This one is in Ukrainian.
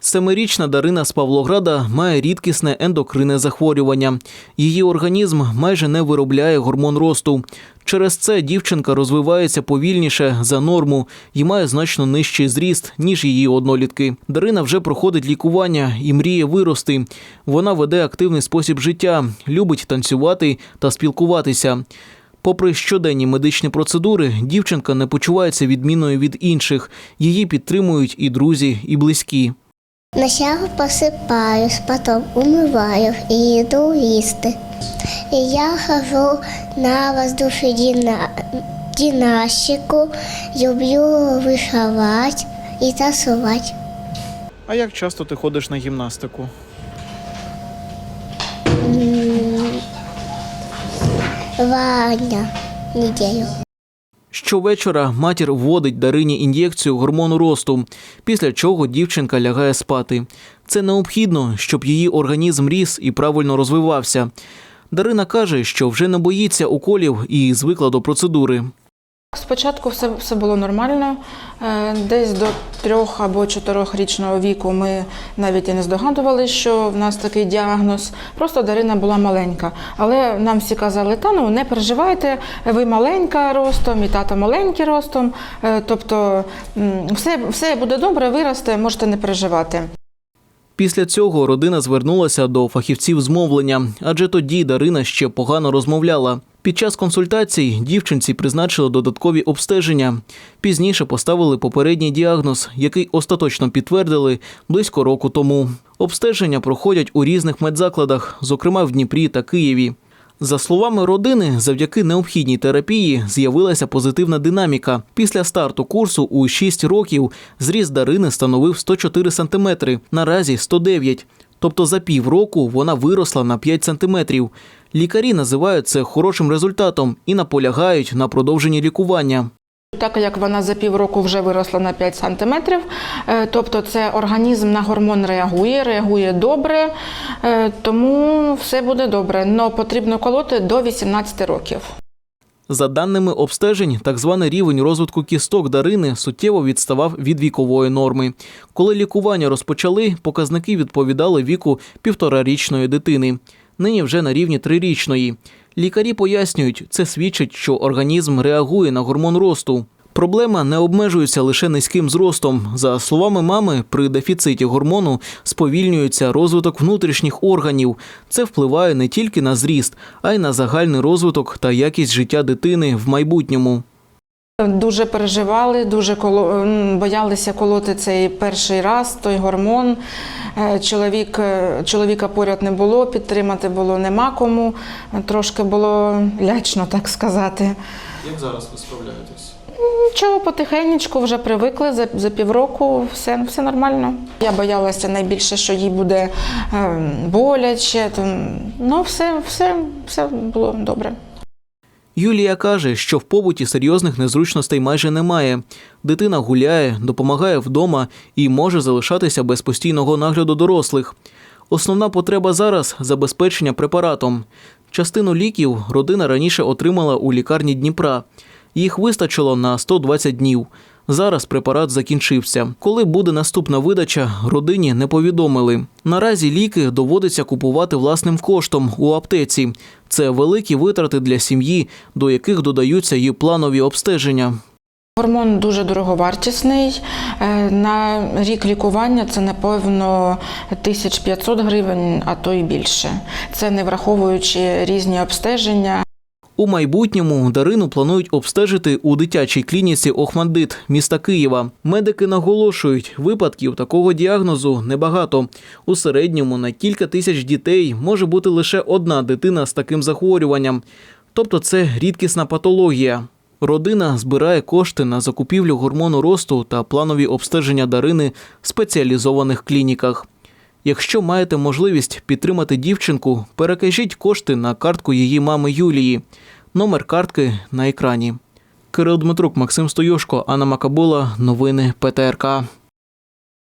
Семирічна Дарина з Павлограда має рідкісне ендокринне захворювання. Її організм майже не виробляє гормон росту. Через це дівчинка розвивається повільніше за норму і має значно нижчий зріст, ніж її однолітки. Дарина вже проходить лікування і мріє вирости. Вона веде активний спосіб життя, любить танцювати та спілкуватися. Попри щоденні медичні процедури, дівчинка не почувається відмінною від інших. Її підтримують і друзі, і близькі. Сначала посыпаюсь, потом умываю и иду їсти. И я хожу на воздушную дина- гимнастику, люблю вышивать и танцевать. А як часто ти ходиш на гімнастику? Ваня неделю. Щовечора матір вводить Дарині ін'єкцію гормону росту, після чого дівчинка лягає спати. Це необхідно, щоб її організм ріс і правильно розвивався. Дарина каже, що вже не боїться уколів і звикла до процедури. Спочатку все, все було нормально. Е, Десь до трьох або чотирьохрічного віку ми навіть і не здогадувалися, що в нас такий діагноз. Просто Дарина була маленька. Але нам всі казали, та ну не переживайте, ви маленька ростом, і тато маленький ростом. Е, Тобто все, все буде добре, виросте, можете не переживати. Після цього родина звернулася до фахівців з мовлення, адже тоді Дарина ще погано розмовляла. Під час консультацій дівчинці призначили додаткові обстеження. Пізніше поставили попередній діагноз, який остаточно підтвердили близько року тому. Обстеження проходять у різних медзакладах, зокрема в Дніпрі та Києві. За словами родини, завдяки необхідній терапії з'явилася позитивна динаміка. Після старту курсу у 6 років зріст Дарини становив 104 см, наразі 109. Тобто за півроку вона виросла на 5 сантиметрів. Лікарі називають це хорошим результатом і наполягають на продовженні лікування. Так як вона за півроку вже виросла на 5 сантиметрів, е, тобто це організм на гормон реагує, реагує добре, е, тому все буде добре. але потрібно колоти до 18 років. За даними обстежень, так званий рівень розвитку кісток Дарини суттєво відставав від вікової норми. Коли лікування розпочали, показники відповідали віку півторарічної дитини. Нині вже на рівні трирічної. Лікарі пояснюють, це свідчить, що організм реагує на гормон росту. Проблема не обмежується лише низьким зростом. За словами мами, при дефіциті гормону сповільнюється розвиток внутрішніх органів. Це впливає не тільки на зріст, а й на загальний розвиток та якість життя дитини в майбутньому. Дуже переживали, дуже коло... боялися колоти цей перший раз, той гормон. Е, Чоловік, е, чоловіка поряд не було, підтримати було нема кому. Трошки було лячно, так сказати. Як зараз ви справляєтесь? Нічого, потихеньку вже привикли за, за півроку, все, все нормально. Я боялася найбільше, що їй буде е, боляче. Там, ну, все, все, все було добре. Юлія каже, що в побуті серйозних незручностей майже немає. Дитина гуляє, допомагає вдома і може залишатися без постійного нагляду дорослих. Основна потреба зараз забезпечення препаратом. Частину ліків родина раніше отримала у лікарні Дніпра. Їх вистачило на 120 днів. Зараз препарат закінчився. Коли буде наступна видача, родині не повідомили. Наразі ліки доводиться купувати власним коштом у аптеці. Це великі витрати для сім'ї, до яких додаються і планові обстеження. Гормон дуже дороговартісний. Е, На рік лікування це напевно 1500 гривень, а то й більше. Це не враховуючи різні обстеження. У майбутньому Дарину планують обстежити у дитячій клініці Охмандит міста Києва. Медики наголошують, випадків такого діагнозу небагато. У середньому на кілька тисяч дітей може бути лише одна дитина з таким захворюванням. Тобто це рідкісна патологія. Родина збирає кошти на закупівлю гормону росту та планові обстеження Дарини в спеціалізованих клініках. Якщо маєте можливість підтримати дівчинку, перекажіть кошти на картку її мами Юлії. Номер картки на екрані. Кирил Дмитрук, Максим Стоюшко, Анна Макабула. Новини ПТРК.